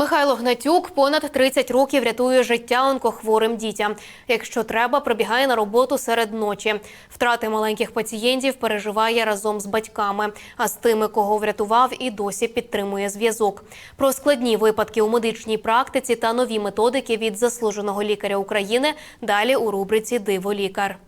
Михайло Гнатюк понад 30 років рятує життя онкохворим дітям. Якщо треба, прибігає на роботу серед ночі. Втрати маленьких пацієнтів переживає разом з батьками. А з тими, кого врятував, і досі підтримує зв'язок. Про складні випадки у медичній практиці та нові методики від заслуженого лікаря України далі у рубриці Диво лікар.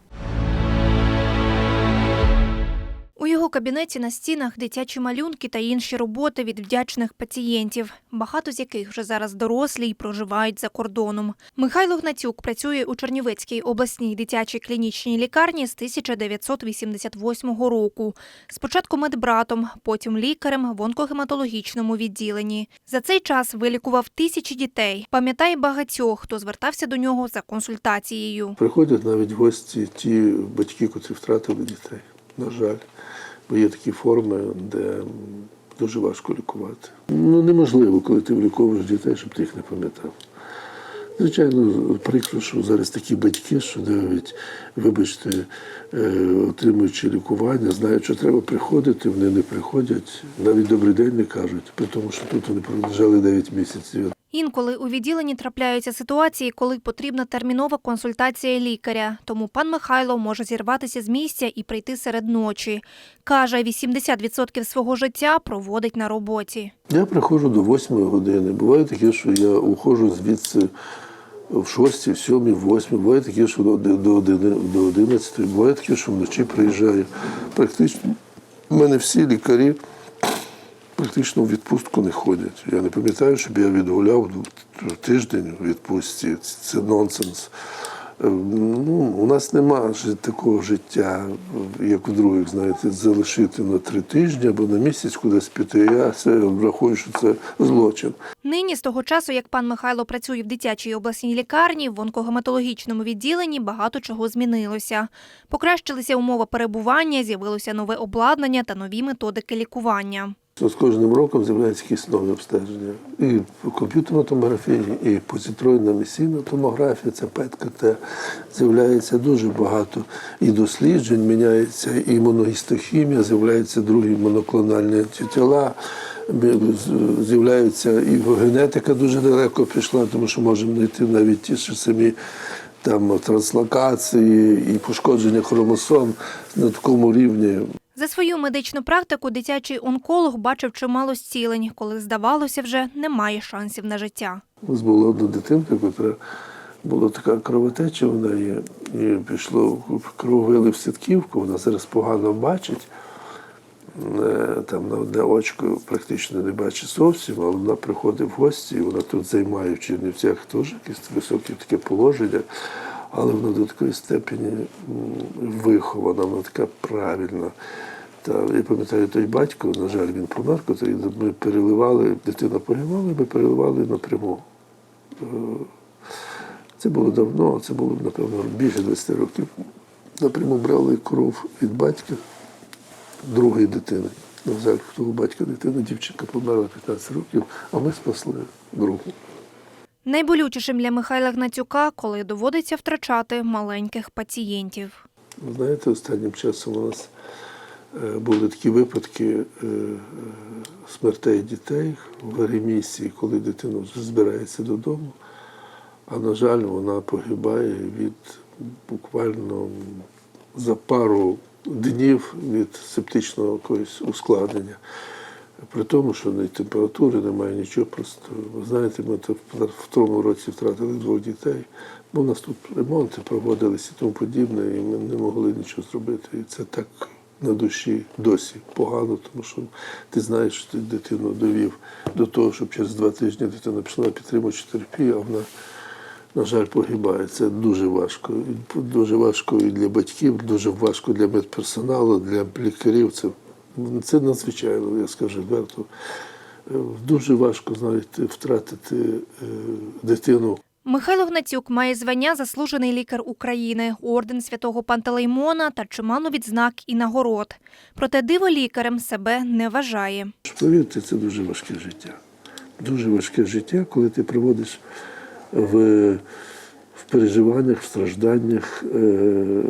У його кабінеті на стінах дитячі малюнки та інші роботи від вдячних пацієнтів, багато з яких вже зараз дорослі і проживають за кордоном. Михайло Гнатюк працює у Чернівецькій обласній дитячій клінічній лікарні з 1988 року. Спочатку медбратом, потім лікарем в онкогематологічному відділенні. За цей час вилікував тисячі дітей. Пам'ятає багатьох, хто звертався до нього за консультацією. Приходять навіть гості ті батьки, котрі втратили дітей. На жаль, бо є такі форми, де дуже важко лікувати. Ну неможливо, коли ти виліковуєш дітей, щоб ти їх не пам'ятав. Звичайно, прикро, що зараз такі батьки, що навіть, вибачте, е, отримуючи лікування, знають, що треба приходити, вони не приходять, навіть добрий день не кажуть, при тому, що тут вони пролежали 9 місяців. Інколи у відділенні трапляються ситуації, коли потрібна термінова консультація лікаря. Тому пан Михайло може зірватися з місця і прийти серед ночі. Каже, 80% свого життя проводить на роботі. Я приходжу до 8 години. Буває таке, що я уходжу звідси в 6, в 7, в 8. Буває таке, що до оди- до 11. Буває таке, що вночі приїжджаю. Практично в мене всі лікарі практично в відпустку не ходять. Я не пам'ятаю, щоб я відгуляв тиждень у відпустці. Це нонсенс. Е, Ну, у нас нема такого життя, як у других, знаєте, залишити на три тижні або на місяць кудись піти. Я це врахую, що це злочин. Нині, з того часу, як пан Михайло працює в дитячій обласній лікарні, в онкогематологічному відділенні багато чого змінилося. Покращилися умови перебування, з'явилося нове обладнання та нові методики лікування. З кожним роком з'являються якісь нові обстеження. І комп'ютерна томографія, і позитронна емісійна томографія, це ПЕТ-КТ. З'являється дуже багато і досліджень, міняється і імуногістохімія, з'являються другі моноклональні антитіла, з- з'являється і генетика дуже далеко пішла, тому що можемо знайти навіть ті ж самі там транслокації і пошкодження хромосом на такому рівні. За свою медичну практику дитячий онколог бачив чимало зцілень, коли здавалося вже немає шансів на життя. У нас була одна дитинка, яка була така кровотеча в неї, і пішло кров вили в сітківку, вона зараз погано бачить. Е, Там на одне очко практично не бачить зовсім, але вона приходить в гості, і вона тут займає в Чернівцях теж якесь високе таке положення, але вона до такої степені вихована, вона така правильна. Та я пам'ятаю, той батько, на жаль, він помер, котрий ми переливали, дитина погибала, ми переливали напряму. Е, Це було давно, це було, напевно, більше 20 років. Напряму брали кров від батька другої дитини. На жаль, того батька дитина, дівчинка померла 15 років, а ми спасли другу. Найболючішим для Михайла Гнатюка, коли доводиться втрачати маленьких пацієнтів. Знаєте, останнім часом у нас були такі випадки е, е, смертей дітей в ремісії, коли дитина вже збирається додому, а на жаль, вона погибає від буквально за пару днів від септичного якогось ускладнення. При тому, що ні температури немає, нічого просто. Ви знаєте, ми в тому році втратили двох дітей, бо у нас тут ремонти проводилися і тому подібне, і ми не могли нічого зробити. І це так на душі досі погано, тому що ти знаєш, що ти дитину довів до того, щоб через два тижні дитина пішла на підтримуючу терапію, а вона, на жаль, погибає. Це дуже важко. Дуже важко і для батьків, дуже важко для медперсоналу, для лікарів. Це, це надзвичайно, я скажу відверто. Е, Дуже важко знаєте, втратити е, дитину Михайло Гнатюк має звання заслужений лікар України, орден святого Пантелеймона та чимало відзнак і нагород. Проте диво лікарем себе не вважає. Повірте, це дуже важке життя. Дуже важке життя, коли ти проводиш в, в переживаннях, в стражданнях е,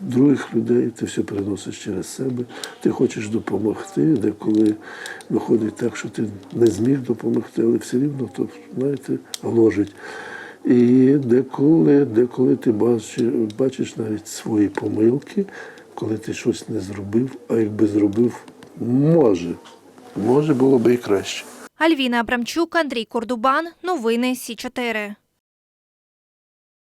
других людей, ти все переносиш через себе. Ти хочеш допомогти, деколи виходить так, що ти не зміг допомогти, але все рівно то, знаєте, гложить. І деколи, деколи ти бачиш, бачиш навіть свої помилки, коли ти щось не зробив, а якби зробив, може, може було би і краще. Альвіна Абрамчук, Андрій Кордубан. Новини Сі 4